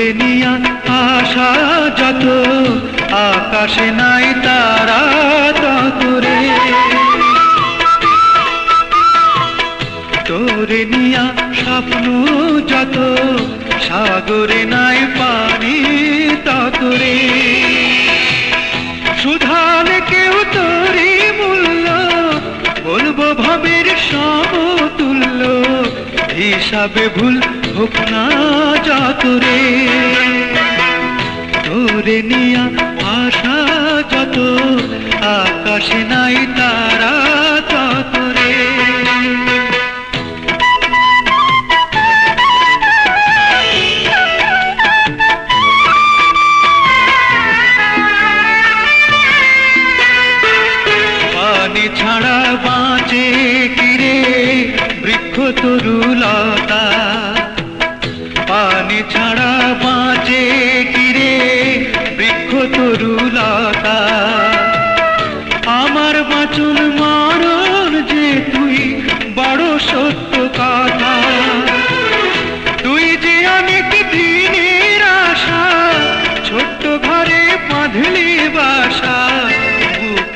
ছেড়ে নিয়া আশা যত, আকাশে নাই তারা তরে তোরে নিয়া স্বপ্ন যত, সাগরে নাই পানি তরে সুধালে কেউ তোরে মূল্য, বলব ভাবের সমতুল্য, হিসাবে ভুল হোক না যতরে তোরে নিয়া আশা যত, আকাশে নাই তারা ততরে। পানি ছাড়া বাঁচে কিরে বৃক্ষ তরুলতা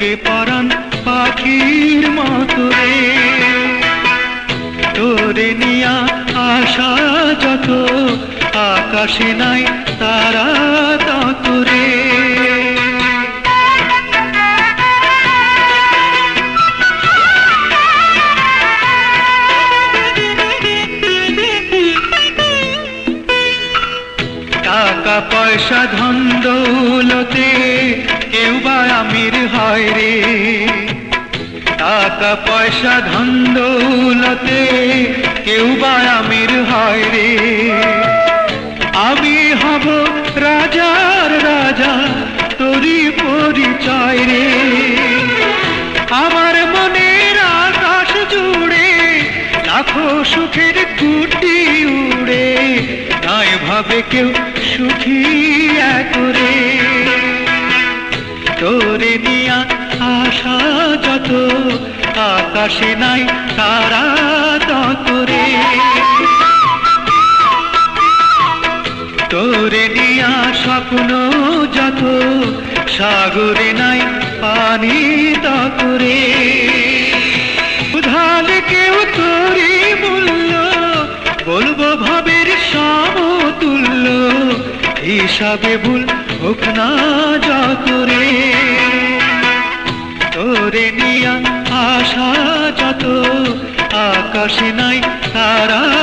বুকে পরান পাখির মতো তোরে নিয়া আশা যত, আকাশে নাই তারা তত টাকা পয়সা ধন দৌলতে কেউ বা আমির হয় রে। টাকা, পয়সা, ধন কেউ বা আমির হয় রে। আমি হব রাজার রাজা, তোরই পরিচয় রে। আমার মনের আকাশ জুড়ে, লাখো সুখের কুটি উড়ে নাই ভাবে কেউ সুখী করে তোরে নিয়া আশা যত, আকাশে নাই তারা তরে তোরে নিয়া স্বপ্ন যত, সাগরে নাই পানি তরে হিসাবে ভুল হোক না যতরে তোরে নিয়া আশা যত আকাশে নাই তারা